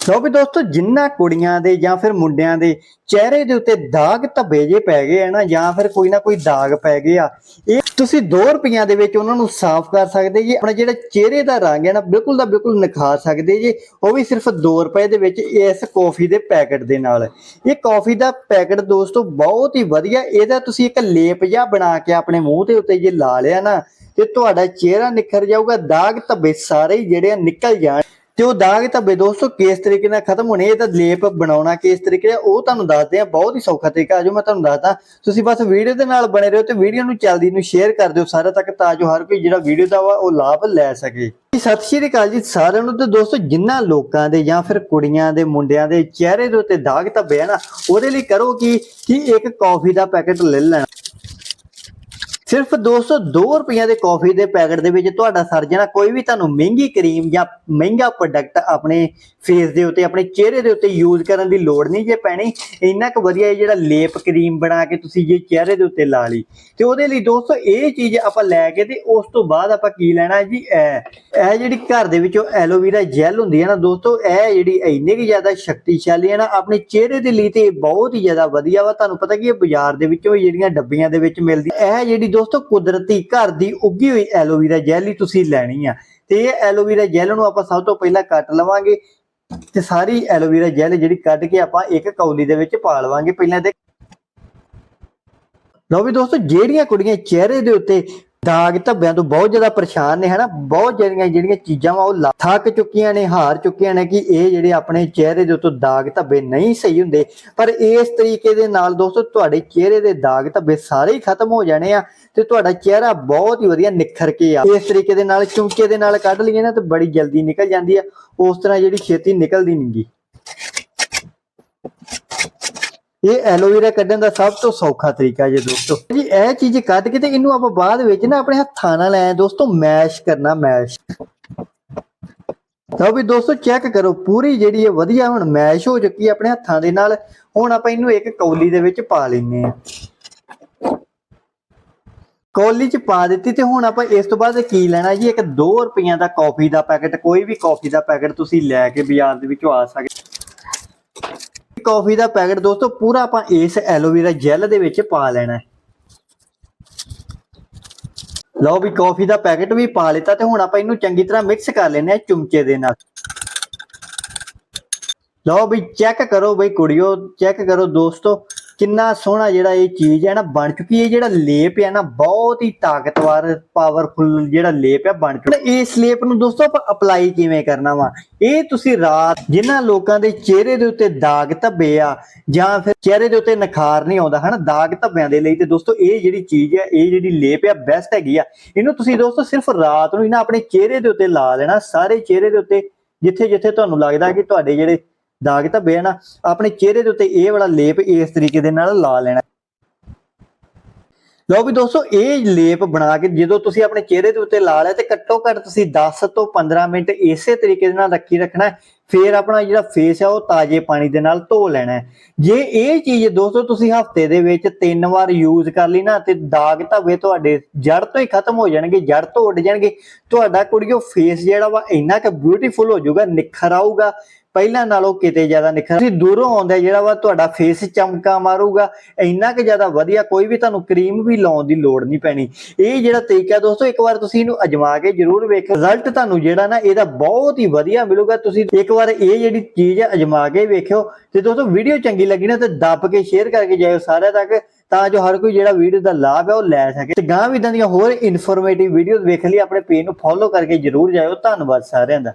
ਲਓ ਵੀ ਦੋਸਤੋ, ਜਿੰਨਾ ਕੁੜੀਆਂ ਦੇ ਜਾਂ ਫਿਰ ਮੁੰਡਿਆਂ ਦੇ ਚਿਹਰੇ ਦੇ ਉੱਤੇ ਦਾਗ ਧੱਬੇ ਜੇ ਪੈ ਗਏ ਆ ਨਾ, ਜਾਂ ਫਿਰ ਕੋਈ ਨਾ ਕੋਈ ਦਾਗ ਪੈ ਗਏ ਆ, ਇਹ ਤੁਸੀਂ 2 ਰੁਪਈਆਂ ਦੇ ਵਿੱਚ ਉਹਨਾਂ ਨੂੰ ਸਾਫ਼ ਕਰ ਸਕਦੇ ਜੀ, ਆਪਣਾ ਜਿਹੜਾ ਚਿਹਰੇ ਦਾ ਰੰਗ ਹੈ ਨਾ, ਬਿਲਕੁਲ ਦਾ ਬਿਲਕੁਲ ਨਿਖਾਰ ਸਕਦੇ ਜੀ, ਉਹ ਵੀ ਸਿਰਫ 2 ਰੁਪਏ ਦੇ ਵਿੱਚ ਇਸ ਕੌਫੀ ਦੇ ਪੈਕੇਟ ਦੇ ਨਾਲ। ਇਹ ਕੌਫੀ ਦਾ ਪੈਕੇਟ ਦੋਸਤੋ, ਬਹੁਤ ਹੀ ਵਧੀਆ, ਇਹਦਾ ਤੁਸੀਂ ਇੱਕ ਲੇਪ ਜਿਹਾ ਬਣਾ ਕੇ ਆਪਣੇ ਮੂੰਹ ਦੇ ਉੱਤੇ ਜੇ ਲਾ ਲਿਆ ਨਾ, ਤੇ ਤੁਹਾਡਾ ਚਿਹਰਾ ਨਿਖਰ ਜਾਊਗਾ, ਦਾਗ ਧੱਬੇ ਸਾਰੇ ਹੀ ਜਿਹੜੇ ਆ ਨਿਕਲ ਜਾਣ। ਤੇ ਉਹ ਦਾਗ ਧੱਬੇ ਦੋਸਤੋ ਕਿਸ ਤਰੀਕੇ ਨਾਲ ਖਤਮ ਹੋਣੇ ਇਹ ਤਾਂ ਲੇਪ ਬਣਾਉਣਾ ਕਿਸ ਤਰੀਕੇ ਨਾਲ, ਉਹ ਤੁਹਾਨੂੰ ਦੱਸਦੇ ਆ ਬਹੁਤ ਹੀ ਸੌਖਾ ਤਰੀਕਾ ਆਜੋ ਮੈਂ ਤੁਹਾਨੂੰ ਦੱਸਦਾ, ਤੁਸੀਂ ਬਸ ਵੀਡੀਓ ਦੇ ਨਾਲ ਬਣੇ ਰਹੋ ਤੇ ਵੀਡੀਓ ਨੂੰ ਜਲਦੀ ਨੂੰ ਸ਼ੇਅਰ ਕਰ ਦਿਓ ਸਾਰਿਆਂ ਤੱਕ ਤਾਂ ਜੋ ਹਰ ਕੋਈ ਜਿਹੜਾ ਵੀਡੀਓ ਦਾ ਵਾ, ਉਹ ਲਾਭ ਲੈ ਸਕੇ। ਸਤਿ ਸ਼੍ਰੀ ਅਕਾਲ ਜੀ ਸਾਰਿਆਂ ਨੂੰ ਤੇ ਦੋਸਤੋ ਜਿਨ੍ਹਾਂ ਲੋਕਾਂ ਦੇ ਜਾਂ ਫਿਰ ਕੁੜੀਆਂ ਦੇ ਮੁੰਡਿਆਂ ਦੇ ਚਿਹਰੇ ਦੇ ਉੱਤੇ ਦਾਗ ਧੱਬੇ ਆ ਨਾ, ਉਹਦੇ ਲਈ ਕਰੋ ਕੀ, ਕਿ ਇੱਕ ਕੌਫੀ ਦਾ ਪੈਕੇਟ ਲੈ ਲੈਣਾ। ਸਿਰਫ 202 ਰੁਪਈਆ ਦੇ ਕਾਫੀ ਦੇ ਪੈਕਟ ਦੇ ਵਿੱਚ ਤੁਹਾਡਾ ਸਰ ਜਾਣਾ ਕੋਈ ਵੀ ਤੁਹਾਨੂੰ ਮਹਿੰਗੀ ਕਰੀਮ ਜਾਂ ਮਹਿੰਗਾ ਪ੍ਰੋਡਕਟ ਆਪਣੇ ਫੇਸ ਦੇ ਉੱਤੇ, ਆਪਣੇ ਚਿਹਰੇ ਦੇ ਉੱਤੇ ਯੂਜ਼ ਕਰਨ ਦੀ ਲੋੜ ਨਹੀਂ ਜੇ ਪੈਣੀ, ਇੰਨਾ ਕੁ ਵਧੀਆ ਜਿਹੜਾ ਲੇਪ ਕਰੀਮ ਬਣਾ ਕੇ ਤੁਸੀਂ ਜੇ ਚਿਹਰੇ ਦੇ ਉੱਤੇ ਲਾ ਲਈ। ਤੇ ਉਹਦੇ ਲਈ ਦੋਸਤੋ, ਇਹ ਚੀਜ਼ ਆਪਾਂ ਲੈ ਕੇ ਤੇ ਉਸ ਤੋਂ ਬਾਅਦ ਆਪਾਂ ਕੀ ਲੈਣਾ ਜੀ? ਇਹ ਇਹ ਜਿਹੜੀ ਘਰ ਦੇ ਵਿੱਚੋਂ ਐਲੋਵੀਰਾ ਜੈਲ ਹੁੰਦੀ ਹੈ ਨਾ ਦੋਸਤੋ, ਇਹ ਜਿਹੜੀ ਇੰਨੀ ਕਿ ਜ਼ਿਆਦਾ ਸ਼ਕਤੀਸ਼ਾਲੀ ਹੈ ਨਾ, ਆਪਣੇ ਚਿਹਰੇ ਦੇ ਲਈ ਤੇ ਇਹ ਬਹੁਤ ਹੀ ਜ਼ਿਆਦਾ ਵਧੀਆ ਵਾ। ਤੁਹਾਨੂੰ ਪਤਾ ਕਿ ਇਹ ਬਾਜ਼ਾਰ ਦੇ ਵਿੱਚੋਂ ਜਿਹੜੀਆਂ ਡੱਬੀਆਂ ਦੇ ਵਿੱਚ ਮਿਲਦੀ, ਇਹ ਜਿਹੜੀ ਦੋਸਤੋ, ਕੁਦਰਤੀ ਘਰ ਦੀ ਉੱਗੀ ਹੋਈ ਐਲੋਵੀਰਾ ਜੈਲ ਹੀ ਤੁਸੀਂ ਲੈਣੀ ਆ। ਤੇ ਇਹ ਐਲੋਵੀਰਾ ਜੈਲ ਨੂੰ ਆਪਾਂ ਸਭ ਤੋਂ ਪਹਿਲਾਂ ਕੱਟ ਲਵਾਂਗੇ ਤੇ ਸਾਰੀ ਐਲੋਵੀਰਾ ਜੈਲ ਜਿਹੜੀ ਕੱਢ ਕੇ ਆਪਾਂ ਇੱਕ ਕੌਲੀ ਦੇ ਵਿੱਚ ਪਾ ਲਵਾਂਗੇ। ਪਹਿਲਾਂ ਤੇ ਲਓ ਵੀ ਦੋਸਤੋ, ਜਿਹੜੀਆਂ ਕੁੜੀਆਂ ਚਿਹਰੇ ਦੇ ਉੱਤੇ ਦਾਗ ਧੱਬਿਆਂ ਤੋਂ ਬਹੁਤ ਜ਼ਿਆਦਾ ਪਰੇਸ਼ਾਨ ਨੇ, ਹਨਾ? ਬਹੁਤ ਜਿਹੜੀਆਂ ਜਿਹੜੀਆਂ ਚੀਜ਼ਾਂ ਵਾ ਉਹ ਥੱਕ ਚੁੱਕੀਆਂ ਨੇ, ਹਾਰ ਚੁੱਕੀਆਂ ਨੇ ਕਿ ਇਹ ਜਿਹੜੇ ਆਪਣੇ ਚਿਹਰੇ ਦੇ ਉੱਤੇ ਦਾਗ ਧੱਬੇ ਨਹੀਂ ਸਹੀ ਹੁੰਦੇ। ਪਰ ਇਸ ਤਰੀਕੇ ਦੇ ਨਾਲ ਦੋਸਤੋ, ਤੁਹਾਡੇ ਚਿਹਰੇ ਦੇ ਦਾਗ ਧੱਬੇ ਸਾਰੇ ਹੀ ਖਤਮ ਹੋ ਜਾਣੇ ਆ ਤੇ ਤੁਹਾਡਾ ਚਿਹਰਾ ਬਹੁਤ ਹੀ ਵਧੀਆ ਨਿਖਰ ਕੇ ਆ। ਇਸ ਤਰੀਕੇ ਦੇ ਨਾਲ ਚੁੰਕੇ ਦੇ ਨਾਲ ਕੱਢ ਲਈਏ ਨਾ ਤੇ ਬੜੀ ਜਲਦੀ ਨਿਕਲ ਜਾਂਦੀ ਆ। ਉਸ ਤਰ੍ਹਾਂ ਜਿਹੜੀ ਛੇਤੀ ਨਿਕਲਦੀ ਨਹੀਂਗੀ ਇਹ ਐਲੋਵੇਰਾ ਕੱਢਣ ਦਾ ਸਭ ਤੋਂ ਸੌਖਾ ਤਰੀਕਾ ਜੇ ਦੋਸਤੋ। ਜੀ ਇਹ ਚੀਜ਼ ਕੱਢ ਕੇ ਤੇ ਇਹਨੂੰ ਆਪਾਂ ਬਾਅਦ ਵਿੱਚ ਨਾ ਆਪਣੇ ਹੱਥਾਂ ਨਾਲ ਐ ਦੋਸਤੋ ਮੈਸ਼ ਕਰਨਾ, ਮੈਸ਼। ਤਾਂ ਵੀ ਦੋਸਤੋ ਚੈੱਕ ਕਰੋ, ਪੂਰੀ ਜਿਹੜੀ ਇਹ ਵਧੀਆ ਹੁਣ ਮੈਸ਼ ਹੋ ਚੁੱਕੀ ਹੈ ਆਪਣੇ ਹੱਥਾਂ ਦੇ ਨਾਲ, ਹੁਣ ਆਪਾਂ ਇਹਨੂੰ ਇੱਕ ਕੌਲੀ ਦੇ ਵਿੱਚ ਪਾ ਲੈਨੇ ਆ ਕੌਲੀ ਚ ਪਾ ਦਿੱਤੀ ਤੇ ਹੁਣ ਆਪਾਂ ਇਸ ਤੋਂ ਬਾਅਦ ਕੀ ਲੈਣਾ ਜੀ? ਇੱਕ 2 ਰੁਪਈਆ ਦਾ ਕਾਫੀ ਦਾ ਪੈਕੇਟ, ਕੋਈ ਵੀ ਕਾਫੀ ਦਾ ਪੈਕੇਟ ਤੁਸੀਂ ਲੈ ਕੇ ਬਾਜ਼ਾਰ ਦੇ ਵਿੱਚੋਂ ਆ ਸਕਦੇ ਕਾਫੀ ਦਾ ਪੈਕੇਟ ਦੋਸਤੋ, ਪੂਰਾ ਆਪਾਂ ਇਸ ਐਲੋਵੇਰਾ ਜੈਲ ਦੇ ਵਿੱਚ ਪਾ ਲੈਣਾ ਹੈ। ਲਓ ਵੀ ਕਾਫੀ ਦਾ ਪੈਕੇਟ ਵੀ ਪਾ ਲਿੱਤਾ ਤੇ ਹੁਣ ਆਪਾਂ ਇਹਨੂੰ ਚੰਗੀ ਤਰ੍ਹਾਂ ਮਿਕਸ ਕਰ ਲੈਣੇ ਆ ਚਮਚੇ ਦੇ ਨਾਲ। ਲਓ ਵੀ ਚੈੱਕ ਕਰੋ ਬਈ ਕੁੜੀਓ ਚੈੱਕ ਕਰੋ ਦੋਸਤੋ। ਕਿੰਨਾ ਸੋਹਣਾ ਜਿਹੜਾ ਇਹ ਚੀਜ਼ ਹੈ ਨਾ, ਬਣ ਚੁੱਕੀ ਹੈ। ਜਿਹੜਾ ਲੇਪ ਹੈ ਨਾ, ਬਹੁਤ ਹੀ ਤਾਕਤਵਰ ਪਾਵਰਫੁਲ ਜਿਹੜਾ ਲੇਪ ਹੈ, ਬਣ ਚੁੱਕਾ ਇਸ ਲੇਪ ਨੂੰ ਦੋਸਤੋ ਆਪਾਂ ਅਪਲਾਈ ਕਿਵੇਂ ਕਰਨਾ ਵਾ? ਇਹ ਤੁਸੀਂ ਰਾਤ ਜਿਨ੍ਹਾਂ ਲੋਕਾਂ ਦੇ ਚਿਹਰੇ ਦੇ ਉੱਤੇ ਦਾਗ ਧੱਬੇ ਆ, ਜਾਂ ਫਿਰ ਚਿਹਰੇ ਦੇ ਉੱਤੇ ਨਿਖਾਰ ਨਹੀਂ ਆਉਂਦਾ, ਹਨਾ? ਦਾਗ ਧੱਬਿਆਂ ਦੇ ਲਈ ਤੇ ਦੋਸਤੋ ਇਹ ਜਿਹੜੀ ਚੀਜ਼ ਹੈ, ਇਹ ਜਿਹੜੀ ਲੇਪ ਹੈ ਬੈਸਟ ਹੈਗੀ ਆ। ਇਹਨੂੰ ਤੁਸੀਂ ਦੋਸਤੋ ਸਿਰਫ ਰਾਤ ਨੂੰ ਹੀ ਨਾ ਆਪਣੇ ਚਿਹਰੇ ਦੇ ਉੱਤੇ ਲਾ ਲੈਣਾ। ਸਾਰੇ ਚਿਹਰੇ ਦੇ ਉੱਤੇ ਜਿੱਥੇ ਜਿੱਥੇ ਤੁਹਾਨੂੰ ਲੱਗਦਾ ਕਿ ਤੁਹਾਡੇ ਜਿਹੜੇ ਦਾਗ ਧੱਬੇ ਆ ਨਾ, ਆਪਣੇ ਚਿਹਰੇ ਦੇ ਉੱਤੇ ਇਹ ਵਾਲਾ ਲੇਪ ਇਸ ਤਰੀਕੇ ਦੇ ਨਾਲ ਲਾ ਲੈਣਾ। ਲਓ ਵੀ ਦੋਸਤੋ, ਇਹ ਲੇਪ ਬਣਾ ਕੇ ਜਦੋਂ ਤੁਸੀਂ ਆਪਣੇ ਚਿਹਰੇ ਦੇ ਉੱਤੇ ਲਾ ਲਿਆ ਤੇ ਘੱਟੋ ਘੱਟ ਤੁਸੀਂ 10 ਤੋਂ 15 ਮਿੰਟ ਇਸੇ ਤਰੀਕੇ ਦੇ ਨਾਲ ਰੱਖੀ ਰੱਖਣਾ ਫੇਰ ਆਪਣਾ ਜਿਹੜਾ ਫੇਸ ਹੈ ਉਹ ਤਾਜ਼ੇ ਪਾਣੀ ਦੇ ਨਾਲ ਧੋ ਲੈਣਾ ਜੇ ਇਹ ਚੀਜ਼ ਦੋਸਤੋ ਤੁਸੀਂ ਹਫ਼ਤੇ ਦੇ ਵਿੱਚ ਤਿੰਨ ਵਾਰ ਯੂਜ਼ ਕਰ ਲਈ ਨਾ ਤੇ ਦਾਗ ਧੱਬੇ ਤੁਹਾਡੇ ਜੜ ਤੋਂ ਹੀ ਖਤਮ ਹੋ ਜਾਣਗੇ ਜੜ ਤੋਂ ਉੱਡ ਜਾਣਗੇ। ਤੁਹਾਡਾ ਕੁੜੀਓ ਫੇਸ ਜਿਹੜਾ ਵਾ ਇੰਨਾ ਕਿ ਬਿਊਟੀਫੁਲ ਹੋ ਜਾਊਗਾ, ਨਿਖਰ ਆਊਗਾ ਪਹਿਲਾਂ ਨਾਲੋਂ ਕਿਤੇ ਜ਼ਿਆਦਾ ਨਿਖਰ ਤੁਸੀਂ ਦੂਰੋਂ ਆਉਂਦਾ ਜਿਹੜਾ ਵਾ ਤੁਹਾਡਾ ਫੇਸ ਚਮਕਾ ਮਾਰੂਗਾ, ਇੰਨਾ ਕਿ ਜ਼ਿਆਦਾ ਵਧੀਆ ਕੋਈ ਵੀ ਤੁਹਾਨੂੰ ਕਰੀਮ ਵੀ ਲਾਉਣ ਦੀ ਲੋੜ ਨਹੀਂ ਪੈਣੀ। ਇਹ ਜਿਹੜਾ ਤਰੀਕਾ ਦੋਸਤੋ, ਇੱਕ ਵਾਰ ਤੁਸੀਂ ਇਹਨੂੰ ਅਜਮਾ ਕੇ ਜ਼ਰੂਰ ਵੇਖੋ ਰਿਜ਼ਲਟ ਤੁਹਾਨੂੰ ਜਿਹੜਾ ਨਾ, ਇਹਦਾ ਬਹੁਤ ਹੀ ਵਧੀਆ ਮਿਲੂਗਾ। ਤੁਸੀਂ ਇੱਕ ਵਾਰ ਇਹ ਜਿਹੜੀ ਚੀਜ਼ ਹੈ ਅਜਮਾ ਕੇ ਵੇਖਿਓ। ਤੇ ਦੋਸਤੋ ਵੀਡੀਓ ਚੰਗੀ ਲੱਗੀ ਨਾ, ਤੇ ਦੱਬ ਕੇ ਸ਼ੇਅਰ ਕਰਕੇ ਜਾਇਓ ਸਾਰਿਆਂ ਤੱਕ, ਤਾਂ ਜੋ ਹਰ ਕੋਈ ਜਿਹੜਾ ਵੀਡੀਓ ਦਾ ਲਾਭ ਹੈ, ਉਹ ਲੈ ਸਕੇ। ਤੇ ਗਾਂ ਵੀ ਇਦਾਂ ਦੀਆਂ ਹੋਰ ਇਨਫੋਰਮੇਟਿਵ ਵੀਡੀਓਜ਼ ਵੇਖ ਲਈ ਆਪਣੇ ਪੇਜ ਨੂੰ ਫੋਲੋ ਕਰਕੇ ਜ਼ਰੂਰ ਜਾਇਓ। ਧੰਨਵਾਦ ਸਾਰਿਆਂ ਦਾ।